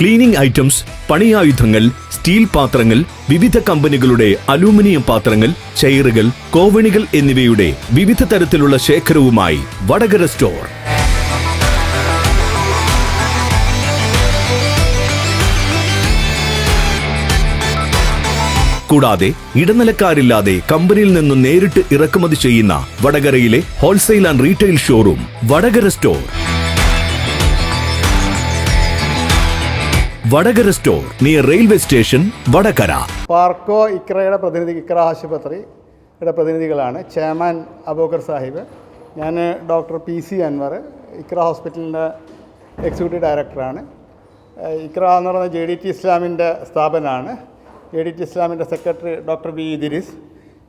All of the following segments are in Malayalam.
ക്ലീനിംഗ് ഐറ്റംസ് പണിയായുധങ്ങൾ സ്റ്റീൽ പാത്രങ്ങൾ വിവിധ കമ്പനികളുടെ അലൂമിനിയം പാത്രങ്ങൾ ചെയറുകൾ കോവണികൾ എന്നിവയുടെ വിവിധ തരത്തിലുള്ള ശേഖരവുമായി വടകര സ്റ്റോർ. കൂടാതെ ഇടനിലക്കാരില്ലാതെ കമ്പനിയിൽ നിന്ന് നേരിട്ട് ഇറക്കുമതി ചെയ്യുന്ന വടകരയിലെ wholesale and retail showroom Vadakara store. Vadakara store near railway station Vadakara. Parco ഇക്രയുടെ പ്രതിനിധി ഇക്ര ആശുപത്രിയുടെ പ്രതിനിധികളാണ് ചെയർമാൻ അബൂക്കർ സാഹിബ് ഞാൻ doctor P C Anvar Iqra ഹോസ്പിറ്റലിന്റെ എക്സിക്യൂട്ടീവ് ഡയറക്ടറാണ്. ഇക്ര എന്ന് പറയുന്നത് ജെ ഡി ടി ഇസ്ലാമിന്റെ സ്ഥാപനമാണ്. ജെ ഡി ടി ഇസ്ലാമിന്റെ secretary doctor V Idris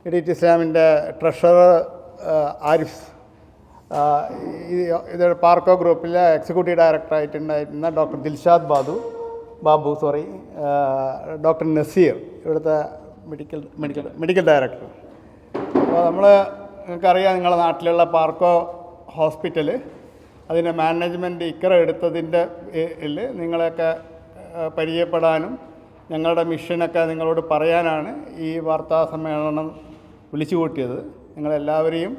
J D T ഇസ്ലാമിന്റെ ട്രഷറർ ആരിഫ് ഇത് പാർക്കോ ഗ്രൂപ്പിലെ executive ഡയറക്ടറായിട്ടുണ്ടായിരുന്ന doctor Dilshad Badu Babu sorry doctor Naseer ഇവിടുത്തെ മെഡിക്കൽ മെഡിക്കൽ മെഡിക്കൽ ഡയറക്ടർ. അപ്പോൾ നമ്മൾ നിങ്ങൾക്കറിയാം നിങ്ങളുടെ നാട്ടിലുള്ള പാർക്കോ ഹോസ്പിറ്റൽ അതിന്റെ മാനേജ്മെന്റ് ഇക്കറ എടുത്തതിന്റെ നിങ്ങളെയൊക്കെ പരിചയപ്പെടാനും ഞങ്ങളുടെ മിഷനൊക്കെ നിങ്ങളോട് പറയാനാണ് ഈ വാർത്താ സമ്മേളനം വിളിച്ചു കൂട്ടിയത്. നിങ്ങളെല്ലാവരെയും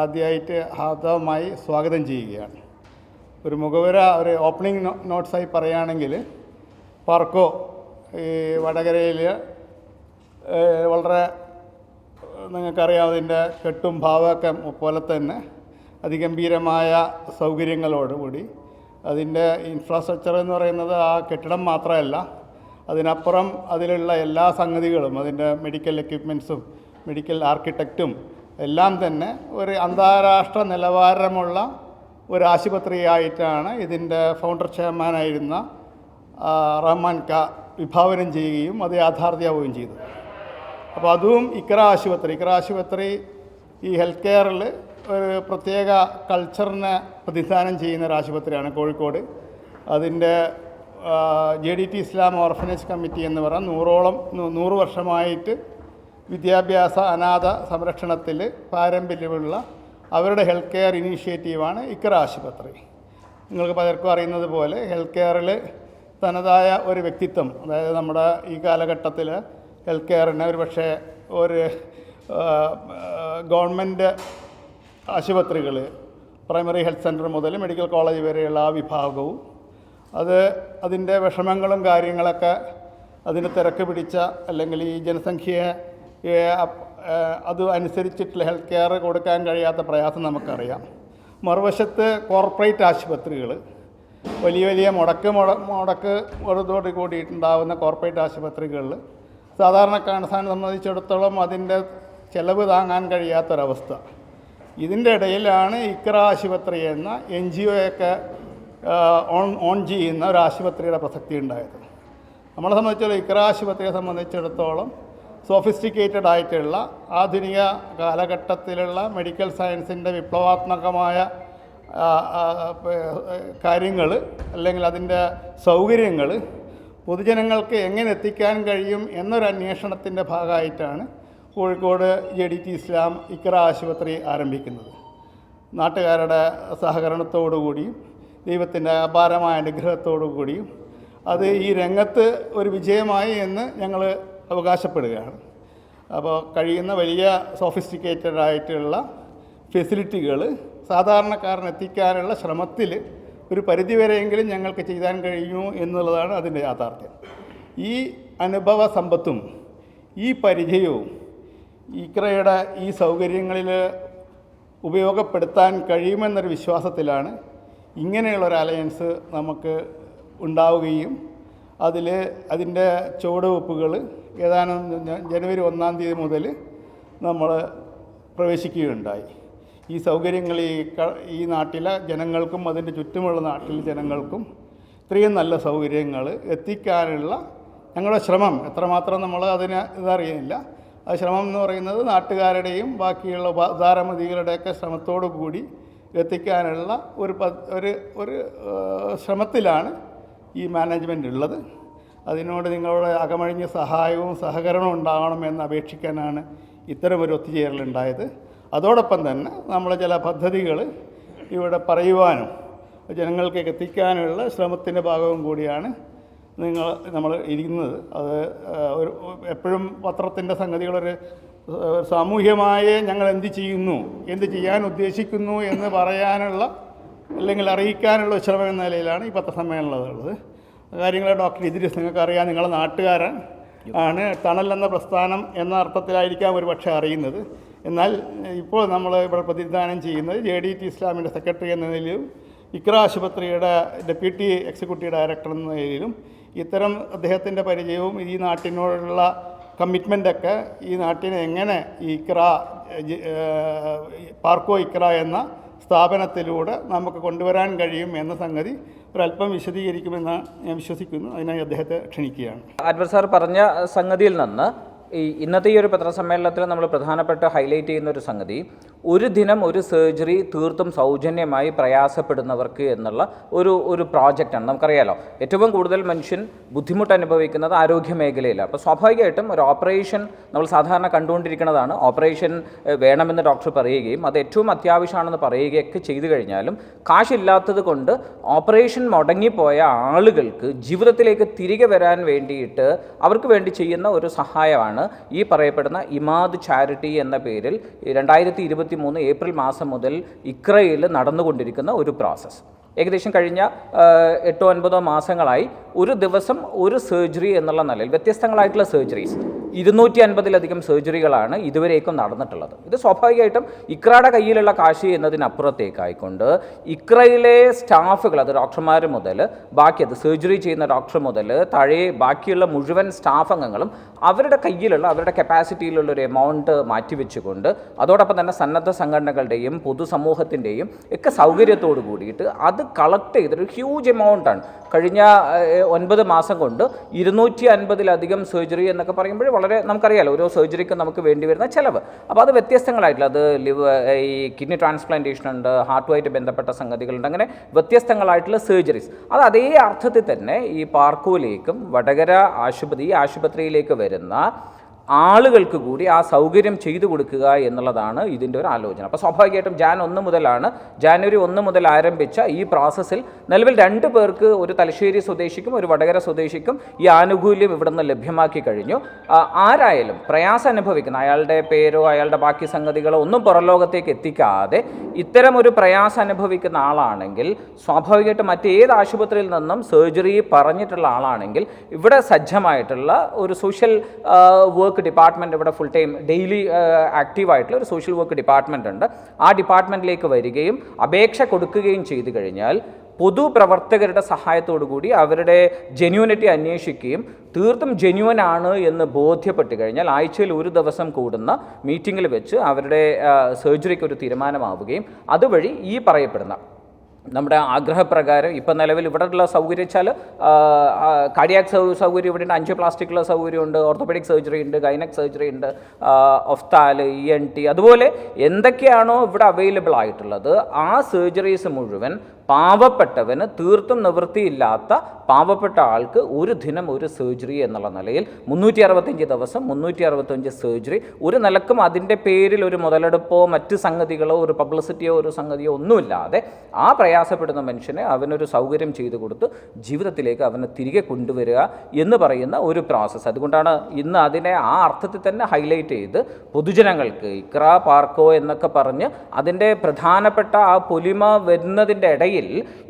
ആദ്യമായിട്ട് ഹാർദവമായി സ്വാഗതം ചെയ്യുകയാണ്. ഒരു മുഖവര ഒരു ഓപ്പണിംഗ് നോട്ട്സായി പറയുകയാണെങ്കിൽ പാർക്കോ ഈ വടകരയിൽ വളരെ നിങ്ങൾക്കറിയാം അതിന്റെ കെട്ടും ഭാവമൊക്കെ പോലെ തന്നെ അതിഗംഭീരമായ സൗകര്യങ്ങളോടുകൂടി അതിന്റെ ഇൻഫ്രാസ്ട്രക്ചർ എന്ന് പറയുന്നത് ആ കെട്ടിടം മാത്രമല്ല അതിനപ്പുറം അതിലുള്ള എല്ലാ സംഗതികളും അതിന്റെ മെഡിക്കൽ എക്യുപ്മെൻസും മെഡിക്കൽ ആർക്കിടെക്റ്റും എല്ലാം തന്നെ ഒരു അന്താരാഷ്ട്ര നിലവാരമുള്ള ഒരു ആശുപത്രിയായിട്ടാണ് ഇതിന്റെ ഫൗണ്ടർ ചെയർമാനായിരുന്ന റഹ്മാൻ ക വിഭാവനം ചെയ്യുകയും അത് യാഥാർത്ഥ്യമാവുകയും ചെയ്തു. അപ്പോൾ അതും ഇക്ര ആശുപത്രി. ഇക്ര ആശുപത്രി ഈ ഹെൽത്ത് കെയറിൽ ഒരു പ്രത്യേക കൾച്ചറിനെ പ്രതിദാനം ചെയ്യുന്ന ഒരു ആശുപത്രിയാണ് കോഴിക്കോട്. അതിന്റെ J D T Islam orphanage committee എന്ന് പറഞ്ഞാൽ നൂറോളം നൂറ് വർഷമായിട്ട് വിദ്യാഭ്യാസ അനാഥ സംരക്ഷണത്തിൽ പാരമ്പര്യമുള്ള അവരുടെ ഹെൽത്ത് കെയർ ഇനീഷ്യേറ്റീവാണ് ഇക്ര ആശുപത്രി. നിങ്ങൾക്ക് പലർക്കും അറിയുന്നത് പോലെ ഹെൽത്ത് കെയറിൽ തനതായ ഒരു വ്യക്തിത്വം അതായത് നമ്മുടെ ഈ കാലഘട്ടത്തിൽ ഹെൽത്ത് കെയറിനെ ഒരു പക്ഷേ ഒരു ഗവൺമെന്റ് ആശുപത്രികൾ പ്രൈമറി ഹെൽത്ത് സെന്റർ മുതൽ മെഡിക്കൽ കോളേജ് വരെയുള്ള ആ വിഭാഗവും അത് അതിന്റെ വിഷമങ്ങളും കാര്യങ്ങളൊക്കെ അതിന് തിരക്ക് പിടിച്ച അല്ലെങ്കിൽ ഈ ജനസംഖ്യയെ അത് അനുസരിച്ചിട്ടുള്ള ഹെൽത്ത് കെയർ കൊടുക്കാൻ കഴിയാത്ത പ്രയാസം നമുക്കറിയാം. മറുവശത്ത് കോർപ്പറേറ്റ് ആശുപത്രികൾ വലിയ വലിയ മുടക്ക് മുട മുടക്ക് മുടത്തോട് കൂടിയിട്ടുണ്ടാകുന്ന കോർപ്പറേറ്റ് ആശുപത്രികളിൽ സാധാരണ സാധാരണക്കാരനെ സംബന്ധിച്ചിടത്തോളം അതിന്റെ ചെലവ് താങ്ങാൻ കഴിയാത്തൊരവസ്ഥ. ഇതിന്റെ ഇടയിലാണ് ഇക്ര ആശുപത്രി എന്ന എൻ ജി ഒയൊക്കെ ഓൺ ഓൺ ചെയ്യുന്ന ഒരു ആശുപത്രിയുടെ പ്രസക്തി ഉണ്ടായത്. നമ്മളെ സംബന്ധിച്ചിടത്തോളം ഇക്ര ആശുപത്രിയെ സംബന്ധിച്ചിടത്തോളം സോഫിസ്റ്റിക്കേറ്റഡ് ആയിട്ടുള്ള ആധുനിക കാലഘട്ടത്തിലുള്ള മെഡിക്കൽ സയൻസിന്റെ വിപ്ലവാത്മകമായ കാര്യങ്ങൾ അല്ലെങ്കിൽ അതിന്റെ സൗകര്യങ്ങൾ പൊതുജനങ്ങൾക്ക് എങ്ങനെ എത്തിക്കാൻ കഴിയും എന്നൊരു അന്വേഷണത്തിന്റെ ഭാഗമായിട്ടാണ് Kozhikode J D T Islam Iqra ആശുപത്രി ആരംഭിക്കുന്നത്. നാട്ടുകാരുടെ സഹകരണത്തോടുകൂടിയും ദൈവത്തിന്റെ അപാരമായ അനുഗ്രഹത്തോടു കൂടിയും അത് ഈ രംഗത്ത് ഒരു വിജയമായി എന്ന് ഞങ്ങൾ അവകാശപ്പെടുകയാണ്. അപ്പോൾ കഴിയുന്ന വലിയ സോഫിസ്റ്റിക്കേറ്റഡ് ആയിട്ടുള്ള ഫെസിലിറ്റികൾ സാധാരണക്കാരന് എത്തിക്കാനുള്ള ശ്രമത്തിൽ ഒരു പരിധിവരെയെങ്കിലും ഞങ്ങൾക്ക് ചെയ്യാൻ കഴിയുമോ എന്നുള്ളതാണ് അതിന്റെ യാഥാർത്ഥ്യം. ഈ അനുഭവ സമ്പത്തും ഈ പരിചയവും ഇക്രയുടെ ഈ സൗകര്യങ്ങളിൽ ഉപയോഗപ്പെടുത്താൻ കഴിയുമെന്നൊരു വിശ്വാസത്തിലാണ് ഇങ്ങനെയുള്ളൊരു അലയൻസ് നമുക്ക് ഉണ്ടാവുകയും അതിൽ അതിന്റെ ചുവടുവെപ്പുകൾ ഏതാനും ജനുവരി ഒന്നാം തീയതി മുതൽ നമ്മൾ പ്രവേശിക്കുകയുണ്ടായി. ഈ സൗകര്യങ്ങൾ ഈ ഈ നാട്ടിലെ ജനങ്ങൾക്കും അതിന്റെ ചുറ്റുമുള്ള നാട്ടിലെ ജനങ്ങൾക്കും ഇത്രയും നല്ല സൗകര്യങ്ങൾ എത്തിക്കാനുള്ള ഞങ്ങളുടെ ശ്രമം. എത്രമാത്രം നമ്മൾ അതിന് ഇതറിയുന്നില്ല. ആ ശ്രമം എന്ന് പറയുന്നത് നാട്ടുകാരുടെയും ബാക്കിയുള്ള ഉദാരമതികളുടെയൊക്കെ ശ്രമത്തോടു കൂടി എത്തിക്കാനുള്ള ഒരു ഒരു ഒരു ശ്രമത്തിലാണ് ഈ മാനേജ്മെന്റ് ഉള്ളത്. അതിനോട് നിങ്ങളുടെ അകമഴിഞ്ഞ സഹായവും സഹകരണവും ഉണ്ടാകണമെന്ന് അപേക്ഷിക്കാനാണ് ഇത്തരമൊരു ഒത്തുചേരലുണ്ടായത്. അതോടൊപ്പം തന്നെ നമ്മൾ ചില പദ്ധതികൾ ഇവിടെ പറയുവാനും ജനങ്ങൾക്ക് എത്തിക്കാനുള്ള ശ്രമത്തിന്റെ ഭാഗവും കൂടിയാണ് നിങ്ങൾ നമ്മൾ ഇരിക്കുന്നത്. അത് ഒരു എപ്പോഴും പത്രത്തിന്റെ സംഗതികളൊരു സാമൂഹ്യമായ ഞങ്ങൾ എന്ത് ചെയ്യുന്നു എന്ത് ചെയ്യാൻ ഉദ്ദേശിക്കുന്നു എന്ന് പറയാനുള്ള അല്ലെങ്കിൽ അറിയിക്കാനുള്ള ശ്രമം എന്ന നിലയിലാണ് ഈ പത്രസമ്മേളനം ഉള്ളത്. കാര്യങ്ങൾ ഡോക്ടർ ഇദ്രിസ് നിങ്ങൾക്ക് അറിയാം നിങ്ങളെ നാട്ടുകാരൻ ആണ് തണൽ എന്ന പ്രസ്ഥാനം എന്ന അർത്ഥത്തിലായിരിക്കാം ഒരു പക്ഷേ അറിയുന്നത്. എന്നാൽ ഇപ്പോൾ നമ്മൾ ഇവിടെ പ്രതിനിധാനം ചെയ്യുന്നത് ജെ ഡി ടി ഇസ്ലാമിന്റെ സെക്രട്ടറി എന്ന നിലയിലും ഇക്ര ആശുപത്രിയുടെ ഡെപ്യൂട്ടി എക്സിക്യൂട്ടീവ് ഡയറക്ടർ എന്ന നിലയിലും ഇത്തരം അദ്ദേഹത്തിന്റെ പരിചയവും ഈ നാട്ടിനോടുള്ള കമ്മിറ്റ്മെന്റൊക്കെ ഈ നാട്ടിനെ എങ്ങനെ ഇക്ര പാർക്കോ ഇക്ര എന്ന സ്ഥാപനത്തിലൂടെ നമുക്ക് കൊണ്ടുവരാൻ കഴിയും എന്ന സംഗതി ഒരല്പം വിശദീകരിക്കുമെന്ന് ഞാൻ വിശ്വസിക്കുന്നു. അതിനായി അദ്ദേഹത്തെ ക്ഷണിക്കുകയാണ്. അൻവർ സാർ പറഞ്ഞ സംഗതിയിൽ നിന്ന് ഈ ഇന്നത്തെ ഈ ഒരു പത്രസമ്മേളനത്തിൽ നമ്മൾ പ്രധാനപ്പെട്ട ഹൈലൈറ്റ് ചെയ്യുന്ന ഒരു സംഗതി ഒരു ദിനം ഒരു സർജറി തീർത്തും സൗജന്യമായി പ്രയാസപ്പെടുന്നവർക്ക് എന്നുള്ള ഒരു ഒരു പ്രോജക്റ്റാണ് നമുക്കറിയാലോ ഏറ്റവും കൂടുതൽ മനുഷ്യൻ ബുദ്ധിമുട്ട് അനുഭവിക്കുന്നത് ആരോഗ്യ മേഖലയിലാണ്. അപ്പോൾ സ്വാഭാവികമായിട്ടും ഒരു ഓപ്പറേഷൻ നമ്മൾ സാധാരണ കണ്ടുകൊണ്ടിരിക്കുന്നതാണ്. ഓപ്പറേഷൻ വേണമെന്ന് ഡോക്ടർ പറയുകയും അത് ഏറ്റവും അത്യാവശ്യമാണെന്ന് പറയുകയൊക്കെ ചെയ്തു കഴിഞ്ഞാലും കാശില്ലാത്തത് കൊണ്ട് ഓപ്പറേഷൻ മുടങ്ങിപ്പോയ ആളുകൾക്ക് ജീവിതത്തിലേക്ക് തിരികെ വരാൻ വേണ്ടിയിട്ട് അവർക്ക് വേണ്ടി ചെയ്യുന്ന ഒരു സഹായമാണ് ഈ പറയപ്പെടുന്ന ഇമാദ് ചാരിറ്റി എന്ന പേരിൽ രണ്ടായിരത്തി ഇരുപത്തി മൂന്ന് ഏപ്രിൽ മാസം മുതൽ ഇക്രയിൽ നടന്നുകൊണ്ടിരിക്കുന്ന ഒരു പ്രോസസ്സ് ഏകദേശം കഴിഞ്ഞ എട്ടോ ഒൻപതോ മാസങ്ങളായി ഒരു ദിവസം ഒരു സർജറി എന്നുള്ള നിലയിൽ വ്യത്യസ്തങ്ങളായിട്ടുള്ള സർജറീസ് ഇരുന്നൂറ്റി അൻപതിലധികം സർജറികളാണ് ഇതുവരേക്കും നടന്നിട്ടുള്ളത്. ഇത് സ്വാഭാവികമായിട്ടും ഇക്രയുടെ കയ്യിലുള്ള കാശ് എന്നതിനപ്പുറത്തേക്കായിക്കൊണ്ട് ഇക്രയിലെ സ്റ്റാഫുകൾ അത് ഡോക്ടർമാർ മുതൽ ബാക്കി അത് സർജറി ചെയ്യുന്ന ഡോക്ടർ മുതൽ താഴെ ബാക്കിയുള്ള മുഴുവൻ സ്റ്റാഫ് അംഗങ്ങളും അവരുടെ കയ്യിലുള്ള അവരുടെ കപ്പാസിറ്റിയിലുള്ള ഒരു എമൗണ്ട് മാറ്റിവെച്ചുകൊണ്ട് അതോടൊപ്പം തന്നെ സന്നദ്ധ സംഘടനകളുടെയും പൊതുസമൂഹത്തിന്റെയും ഒക്കെ സൗകര്യത്തോട് കൂടിയിട്ട് അത് കളക്ട് ചെയ്തൊരു ഹ്യൂജ് എമൗണ്ടാണ് കഴിഞ്ഞ ഒൻപത് മാസം കൊണ്ട് ഇരുന്നൂറ്റി അൻപതിലധികം സർജറി എന്നൊക്കെ പറയുമ്പോൾ വളരെ നമുക്കറിയാലോ ഓരോ സർജറിക്കും നമുക്ക് വേണ്ടി വരുന്ന ചിലവ്. അപ്പോൾ അത് വ്യത്യസ്തങ്ങളായിട്ടുള്ള അത് ലിവ് ഈ കിഡ്നി ട്രാൻസ്പ്ലാന്റേഷൻ ഉണ്ട് ഹാർട്ടുമായിട്ട് ബന്ധപ്പെട്ട സംഗതികളുണ്ട് അങ്ങനെ വ്യത്യസ്തങ്ങളായിട്ടുള്ള സർജറീസ് അത് അതേ അർത്ഥത്തിൽ തന്നെ ഈ പാർക്കൂലേക്കും വടകര ആശുപത്രി ആശുപത്രിയിലേക്ക് വരുന്ന ആളുകൾക്ക് കൂടി ആ സൗകര്യം ചെയ്തു കൊടുക്കുക എന്നുള്ളതാണ് ഇതിന്റെ ഒരു ആലോചന. അപ്പോൾ സ്വാഭാവികമായിട്ടും ജാൻ ഒന്ന് മുതലാണ്. ജാനുവരി ഒന്ന് മുതൽ ആരംഭിച്ച ഈ പ്രോസസ്സിൽ നിലവിൽ രണ്ട് പേർക്ക് ഒരു തലശ്ശേരി സ്വദേശിക്കും ഒരു വടകര സ്വദേശിക്കും ഈ ആനുകൂല്യം ഇവിടെ നിന്ന് ലഭ്യമാക്കി കഴിഞ്ഞു. ആരായാലും പ്രയാസം അനുഭവിക്കുന്ന അയാളുടെ പേരോ അയാളുടെ ബാക്കി സംഗതികളോ ഒന്നും പുറലോകത്തേക്ക് എത്തിക്കാതെ ഇത്തരം ഒരു പ്രയാസം അനുഭവിക്കുന്ന ആളാണെങ്കിൽ സ്വാഭാവികമായിട്ടും മറ്റേത് ആശുപത്രിയിൽ നിന്നും സർജറി പറഞ്ഞിട്ടുള്ള ആളാണെങ്കിൽ ഇവിടെ സജ്ജമായിട്ടുള്ള ഒരു സോഷ്യൽ വർക്ക് ഡിപ്പാർട്ട്മെന്റ് ഇവിടെ ഫുൾ ടൈം ഡെയിലി ആക്റ്റീവായിട്ടുള്ള ഒരു സോഷ്യൽ വർക്ക് ഡിപ്പാർട്ട്മെന്റ് ഉണ്ട്. ആ ഡിപ്പാർട്ട്മെന്റിലേക്ക് വരികയും അപേക്ഷ കൊടുക്കുകയും ചെയ്തു കഴിഞ്ഞാൽ പൊതുപ്രവർത്തകരുടെ കൂടി അവരുടെ ജെന്യൂനിറ്റി അന്വേഷിക്കുകയും തീർത്തും ജെന്യൂൻ ആണ് എന്ന് ബോധ്യപ്പെട്ട് കഴിഞ്ഞാൽ ആഴ്ചയിൽ ഒരു ദിവസം കൂടുന്ന മീറ്റിങ്ങിൽ വെച്ച് അവരുടെ സർജറിക്ക് ഒരു തീരുമാനമാവുകയും അതുവഴി ഈ പറയപ്പെടുന്ന നമ്മുടെ ആഗ്രഹപ്രകാരം ഇപ്പം നിലവിൽ ഇവിടെയുള്ള സൗകര്യം വെച്ചാൽ കാർഡിയാക് സൗകര്യം ഇവിടെ ഉണ്ട് അഞ്ചോപ്ലാസ്റ്റിക്കുള്ള സൗകര്യമുണ്ട് ഓർത്തോപെഡിക് സർജറി ഉണ്ട് ഗൈനക് സർജറി ഉണ്ട് ഒഫ്താൽ ഇ എൻ ടി അതുപോലെ എന്തൊക്കെയാണോ ഇവിടെ അവൈലബിൾ ആയിട്ടുള്ളത് ആ സർജറീസ് മുഴുവൻ പാവപ്പെട്ടവന് തീർത്തും നിവൃത്തിയില്ലാത്ത പാവപ്പെട്ട ആൾക്ക് ഒരു ദിനം ഒരു സർജറി എന്നുള്ള നിലയിൽ മുന്നൂറ്റി അറുപത്തഞ്ച് ദിവസം മുന്നൂറ്റി അറുപത്തഞ്ച് സർജറി ഒരു നിലക്കും അതിന്റെ പേരിൽ ഒരു മുതലെടുപ്പോ മറ്റ് സംഗതികളോ ഒരു പബ്ലിസിറ്റിയോ ഒരു സംഗതിയോ ഒന്നുമില്ലാതെ ആ പ്രയാസപ്പെടുന്ന മനുഷ്യനെ അവനൊരു സൗകര്യം ചെയ്തു കൊടുത്ത് ജീവിതത്തിലേക്ക് അവനെ തിരികെ കൊണ്ടുവരിക എന്ന് പറയുന്ന ഒരു പ്രോസസ്സ് അതുകൊണ്ടാണ് ഇന്ന് അതിനെ ആ അർത്ഥത്തിൽ തന്നെ ഹൈലൈറ്റ് ചെയ്ത് പൊതുജനങ്ങൾക്ക് ഇക്ര പാർക്കോ എന്നൊക്കെ പറഞ്ഞ് അതിന്റെ പ്രധാനപ്പെട്ട ആ പൊലിമ വരുന്നതിന്റെ ഇടയിൽ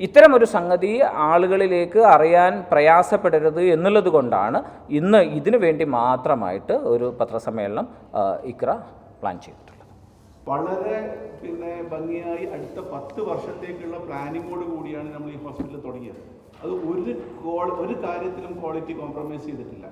ഇത്തരം ഒരു സംഗതി ആളുകളിലേക്ക് അറിയാൻ പ്രയാസപ്പെടരുത് എന്നുള്ളത് കൊണ്ടാണ് ഇന്ന് ഇതിനു വേണ്ടി മാത്രമായിട്ട് ഒരു പത്രസമ്മേളനം ഇക്ര പ്ലാൻ ചെയ്തിട്ടുള്ളത്. വളരെ പിന്നെ ഭംഗിയായി അടുത്ത പത്ത് വർഷത്തേക്കുള്ള പ്ലാനിങ്ങോട് കൂടിയാണ് നമ്മൾ ഈ ഹോസ്പിറ്റൽ തുടങ്ങിയത്. അത് ഒരു ഒരു കാര്യത്തിലും ക്വാളിറ്റി കോംപ്രമൈസ് ചെയ്തിട്ടില്ല.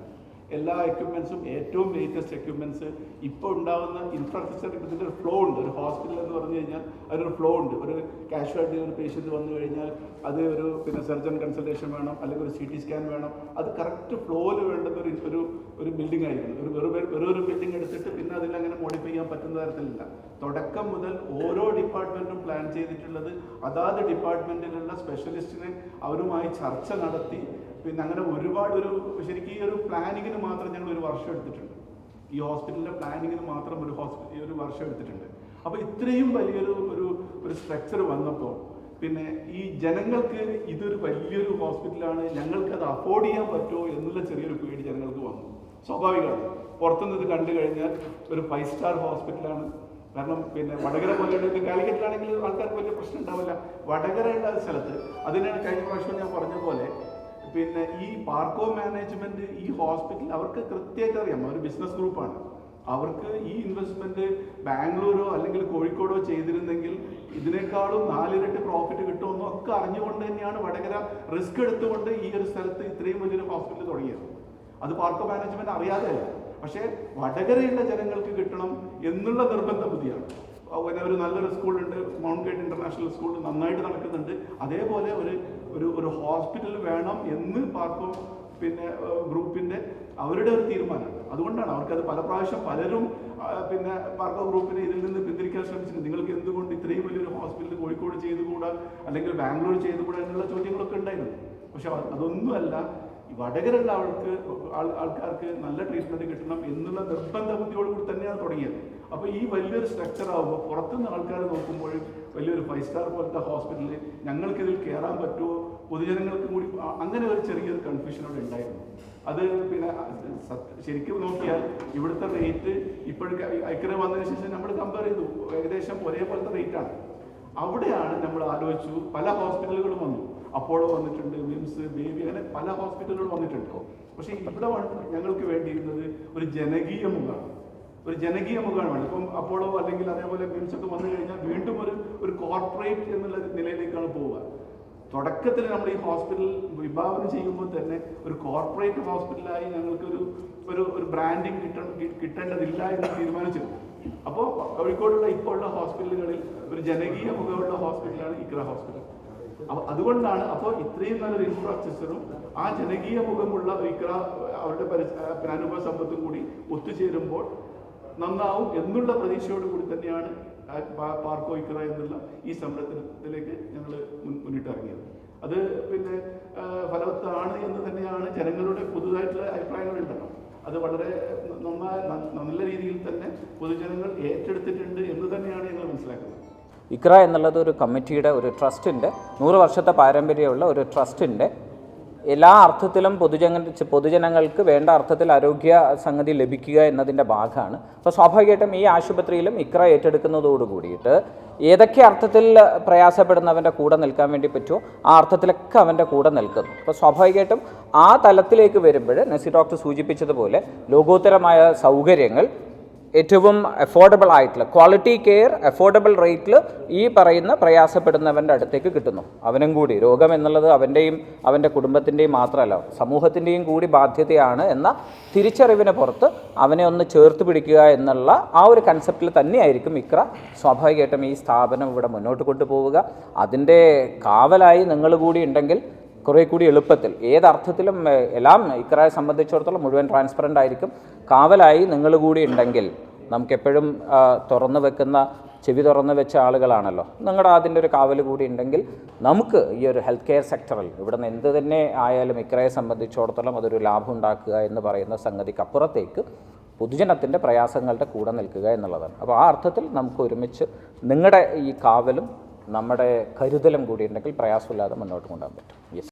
എല്ലാ എക്യുപ്മെൻസും ഏറ്റവും ലേറ്റസ്റ്റ് എക്യുപ്മെന്റ്സ് ഇപ്പോൾ ഉണ്ടാകുന്ന ഇൻഫ്രാസ്ട്രക്ചർ ഇതിന്റെ ഒരു ഫ്ലോ ഉണ്ട്. ഒരു ഹോസ്പിറ്റൽ എന്ന് പറഞ്ഞു കഴിഞ്ഞാൽ അതിനൊരു ഫ്ലോ ഉണ്ട്. ഒരു കാഷ്വാലിറ്റി ഒരു പേഷ്യന്റ് വന്നു കഴിഞ്ഞാൽ അത് ഒരു പിന്നെ സർജൻ കൺസൾട്ടേഷൻ വേണം അല്ലെങ്കിൽ ഒരു സി ടി സ്കാൻ വേണം. അത് കറക്റ്റ് ഫ്ലോയിൽ വേണ്ടുന്ന ഒരു ഒരു ഒരു ബിൽഡിംഗ് ആയിരിക്കണം. ഒരു വെറും വെറും ഒരു ബിൽഡിംഗ് എടുത്തിട്ട് പിന്നെ അതിൽ അങ്ങനെ മോഡിഫൈ ചെയ്യാൻ പറ്റുന്ന തരത്തിലില്ല. തുടക്കം മുതൽ ഓരോ ഡിപ്പാർട്ട്മെന്റും പ്ലാൻ ചെയ്തിട്ടുള്ളത് അതാത് ഡിപ്പാർട്ട്മെന്റിലുള്ള സ്പെഷ്യലിസ്റ്റിനെ അവരുമായി ചർച്ച നടത്തി പിന്നെ അങ്ങനെ ഒരുപാട് ഒരു ശരിക്കും ഈ ഒരു പ്ലാനിങ്ങിന് മാത്രം ഞങ്ങൾ ഒരു വർഷം എടുത്തിട്ടുണ്ട്. ഈ ഹോസ്പിറ്റലിന്റെ പ്ലാനിങ്ങിന് മാത്രം ഒരു ഹോസ്പിറ്റൽ ഒരു വർഷം എടുത്തിട്ടുണ്ട്. അപ്പോൾ ഇത്രയും വലിയൊരു ഒരു ഒരു സ്ട്രക്ചർ വന്നപ്പോൾ പിന്നെ ഈ ജനങ്ങൾക്ക് ഇതൊരു വലിയൊരു ഹോസ്പിറ്റലാണ് ഞങ്ങൾക്ക് അത് അഫോർഡ് ചെയ്യാൻ പറ്റുമോ എന്നുള്ള ചെറിയൊരു പേടി ജനങ്ങൾക്ക് വന്നു. സ്വാഭാവികമാണ്. പുറത്തുനിന്ന് കണ്ടു കഴിഞ്ഞാൽ ഒരു ഫൈവ് സ്റ്റാർ ഹോസ്പിറ്റലാണ് കാരണം പിന്നെ വടകര പോലെയുള്ള കാലിക്കറ്റിലാണെങ്കിൽ ആൾക്കാർക്ക് വലിയ പ്രശ്നം ഉണ്ടാവില്ല. വടകരയുള്ള സ്ഥലത്ത് അതിനാണ് കഴിഞ്ഞ പ്രാവശ്യം ഞാൻ പറഞ്ഞ പോലെ പിന്നെ ഈ പാർക്കോ മാനേജ്മെന്റ് ഈ ഹോസ്പിറ്റൽ അവർക്ക് കൃത്യമായിട്ട് അറിയാം. അവർ ബിസിനസ് ഗ്രൂപ്പാണ് അവർക്ക് ഈ ഇൻവെസ്റ്റ്മെന്റ് ബാംഗ്ലൂരോ അല്ലെങ്കിൽ കോഴിക്കോടോ ചെയ്തിരുന്നെങ്കിൽ ഇതിനേക്കാളും നാലിരട്ടി പ്രോഫിറ്റ് കിട്ടുമെന്നും ഒക്കെ അറിഞ്ഞുകൊണ്ട് തന്നെയാണ് വടകര റിസ്ക് എടുത്തുകൊണ്ട് ഈ ഒരു സ്ഥലത്ത് ഇത്രയും വലിയൊരു ഹോസ്പിറ്റൽ തുടങ്ങിയത്. അത് പാർക്കോ മാനേജ്മെന്റ് അറിയാതെയല്ല. പക്ഷേ വടകരയുള്ള ജനങ്ങൾക്ക് കിട്ടണം എന്നുള്ള നിർബന്ധ ബുദ്ധിയാണ് ഒരു നല്ലൊരു സ്കൂളുണ്ട് മൗണ്ട് ഗേറ്റ് ഇന്റർനാഷണൽ സ്കൂൾ നന്നായിട്ട് നടക്കുന്നുണ്ട്. അതേപോലെ ഒരു ഒരു ഒരു ഹോസ്പിറ്റൽ വേണം എന്ന് പാർക്കോ പിന്നെ ഗ്രൂപ്പിന്റെ അവരുടെ ഒരു തീരുമാനമാണ്. അതുകൊണ്ടാണ് അവർക്കത് പല പ്രാവശ്യം പലരും പിന്നെ പാർക്കോ ഗ്രൂപ്പിനെ ഇതിൽ നിന്ന് പിന്തിരിക്കാൻ ശ്രമിച്ചിട്ടുണ്ട്. നിങ്ങൾക്ക് എന്തുകൊണ്ട് ഇത്രയും വലിയൊരു ഹോസ്പിറ്റൽ കോഴിക്കോട് ചെയ്തുകൂടാ? അല്ലെങ്കിൽ ബാംഗ്ലൂർ ചെയ്തുകൂടാ എന്നുള്ള ചോദ്യങ്ങളൊക്കെ ഉണ്ടായിരുന്നു. പക്ഷെ അത് അതൊന്നുമല്ല. വടകരയുള്ള ആൾക്ക് ആൾ- ആൾക്കാർക്ക് നല്ല ട്രീറ്റ്മെന്റ് കിട്ടണം എന്നുള്ള നിർബന്ധ ബുദ്ധിയോട് കൂടി തന്നെയാണ് തുടങ്ങിയത്. അപ്പോൾ ഈ വലിയൊരു സ്ട്രക്ചർ ആകുമ്പോൾ പുറത്തുനിന്ന് ആൾക്കാർ നോക്കുമ്പോൾ വലിയൊരു ഫൈവ് സ്റ്റാർ പോലത്തെ ഹോസ്പിറ്റലിൽ ഞങ്ങൾക്കിതിൽ കയറാൻ പറ്റുമോ? പൊതുജനങ്ങൾക്ക് കൂടി അങ്ങനെ ഒരു ചെറിയൊരു കൺഫ്യൂഷൻ അവിടെ ഉണ്ടായിരുന്നു. അത് പിന്നെ ശരിക്കും നോക്കിയാൽ ഇവിടുത്തെ റേറ്റ് ഇപ്പോഴൊക്കെ ഐക്യം വന്നതിന് ശേഷം നമ്മൾ കമ്പയർ ചെയ്തു. ഏകദേശം ഒരേപോലത്തെ റേറ്റാണ് അവിടെയാണ് നമ്മൾ ആലോചിച്ചു പല ഹോസ്പിറ്റലുകളും വന്നു. അപ്പോളോ വന്നിട്ടുണ്ട് മിംസ് ബേബി അങ്ങനെ പല ഹോസ്പിറ്റലുകൾ വന്നിട്ടുണ്ട്. പക്ഷേ ഇവിടെ ഞങ്ങൾക്ക് വേണ്ടിയിരുന്നത് ഒരു ജനകീയ മുഖമാണ്. ഒരു ജനകീയ മുഖമാണ്. ഇപ്പം അപ്പോളോ അല്ലെങ്കിൽ അതേപോലെ മിംസ് ഒക്കെ വന്നു കഴിഞ്ഞാൽ വീണ്ടും ഒരു ഒരു കോർപ്പറേറ്റ് എന്നുള്ള നിലയിലേക്കാണ് പോവുക. തുടക്കത്തിൽ നമ്മൾ ഈ ഹോസ്പിറ്റൽ വിഭാവനം ചെയ്യുമ്പോൾ തന്നെ ഒരു കോർപ്പറേറ്റ് ഹോസ്പിറ്റലായി ഞങ്ങൾക്ക് ഒരു ഒരു ബ്രാൻഡിങ് കിട്ട കിട്ടേണ്ടതില്ല എന്ന് തീരുമാനിച്ചിരുന്നു അപ്പോൾ കോഴിക്കോടുള്ള ഇപ്പോൾ ഉള്ള ഹോസ്പിറ്റലുകളിൽ ഒരു ജനകീയ മുഖമുള്ള ഹോസ്പിറ്റലാണ് ഇക്ര ഹോസ്പിറ്റൽ അപ്പോൾ അതുകൊണ്ടാണ് അപ്പോൾ ഇത്രയും നല്ലൊരു ഇൻഫ്രാസ്ട്രക്ചറും ആ ജനകീയ മുഖമുള്ള ഇക്ര അവരുടെ അനുഭവ സമ്പത്തും കൂടി ഒത്തുചേരുമ്പോൾ നന്നാവും എന്നുള്ള പ്രതീക്ഷയോട് കൂടി തന്നെയാണ് പാർക്കോ ഇക്ര എന്നുള്ള ഈ സംരംഭത്തിലേക്ക് ഞങ്ങൾ മുന്നിട്ടിറങ്ങിയത്. അത് പിന്നെ ഫലവത്താണ് എന്ന് തന്നെയാണ് ജനങ്ങളുടെ പുതുതായിട്ടുള്ള അഭിപ്രായങ്ങളുണ്ടല്ലോ. അത് വളരെ നന്നായി നല്ല രീതിയിൽ തന്നെ പൊതുജനങ്ങൾ ഏറ്റെടുത്തിട്ടുണ്ട് എന്ന് തന്നെയാണ് ഞങ്ങൾ മനസ്സിലാക്കുന്നത്. ഇക്ര എന്നുള്ളത് ഒരു കമ്മിറ്റിയുടെ ഒരു ട്രസ്റ്റിന്റെ നൂറ് വർഷത്തെ പാരമ്പര്യമുള്ള ഒരു ട്രസ്റ്റിന്റെ എല്ലാ അർത്ഥത്തിലും പൊതുജന പൊതുജനങ്ങൾക്ക് വേണ്ട അർത്ഥത്തിൽ ആരോഗ്യ സംഗതി ലഭിക്കുക എന്നതിന്റെ ഭാഗമാണ്. അപ്പോൾ സ്വാഭാവികമായിട്ടും ഈ ആശുപത്രിയിലും ഇക്ര ഏറ്റെടുക്കുന്നതോട് കൂടിയിട്ട് ഏതൊക്കെ അർത്ഥത്തിൽ പ്രയാസപ്പെടുന്നവന്റെ കൂടെ നിൽക്കാൻ വേണ്ടി പറ്റുമോ ആ അർത്ഥത്തിലൊക്കെ അവന്റെ കൂടെ നിൽക്കുന്നു. അപ്പോൾ സ്വാഭാവികമായിട്ടും ആ തലത്തിലേക്ക് വരുമ്പോൾ നസി ഡോക്ടർ സൂചിപ്പിച്ചതുപോലെ ലോകോത്തരമായ സൗകര്യങ്ങൾ ഏറ്റവും അഫോർഡബിൾ ആയിട്ടുള്ള ക്വാളിറ്റി കെയർ അഫോർഡബിൾ റേറ്റിൽ ഈ പറയുന്ന പ്രയാസപ്പെടുന്നവന്റെ അടുത്തേക്ക് കിട്ടുന്നു. അവനും കൂടി രോഗം എന്നുള്ളത് അവന്റെയും അവന്റെ കുടുംബത്തിന്റെയും മാത്രമല്ല സമൂഹത്തിന്റെയും കൂടി ബാധ്യതയാണ് എന്ന തിരിച്ചറിവിന് പുറത്ത് അവനെ ഒന്ന് ചേർത്ത് പിടിക്കുക എന്നുള്ള ആ ഒരു കൺസെപ്റ്റിൽ തന്നെയായിരിക്കും ഇക്ര. സ്വാഭാവികമായിട്ടും ഈ സ്ഥാപനം ഇവിടെ മുന്നോട്ട് കൊണ്ടുപോവുക. അതിന്റെ കാവലായി നിങ്ങൾ കൂടി ഉണ്ടെങ്കിൽ കുറേ കൂടി എളുപ്പത്തിൽ ഏതർത്ഥത്തിലും എല്ലാം ഇക്രയെ സംബന്ധിച്ചിടത്തോളം മുഴുവൻ ട്രാൻസ്പെറന്റ് ആയിരിക്കും. കാവലായി നിങ്ങൾ കൂടി ഉണ്ടെങ്കിൽ നമുക്കെപ്പോഴും തുറന്ന് വെക്കുന്ന ചെവി തുറന്നു വെച്ച ആളുകളാണല്ലോ. നിങ്ങളുടെ അതിന്റെ ഒരു കാവൽ കൂടി ഉണ്ടെങ്കിൽ നമുക്ക് ഈ ഒരു ഹെൽത്ത് കെയർ സെക്ടറിൽ ഇവിടുന്ന് എന്ത് തന്നെ ആയാലും ഇക്രയെ സംബന്ധിച്ചിടത്തോളം അതൊരു ലാഭം ഉണ്ടാക്കുക എന്ന് പറയുന്ന സംഗതിക്കപ്പുറത്തേക്ക് പൊതുജനത്തിന്റെ പ്രയാസങ്ങളുടെ കൂടെ നിൽക്കുക എന്നുള്ളതാണ്. അപ്പോൾ ആ അർത്ഥത്തിൽ നമുക്ക് ഒരുമിച്ച് നിങ്ങളുടെ ഈ കാവലും നമ്മുടെ കരുതലും കൂടി ഉണ്ടെങ്കിൽ പ്രയാസമില്ലാതെ മുന്നോട്ട് കൊണ്ടുപോകാൻ പറ്റും. യെസ്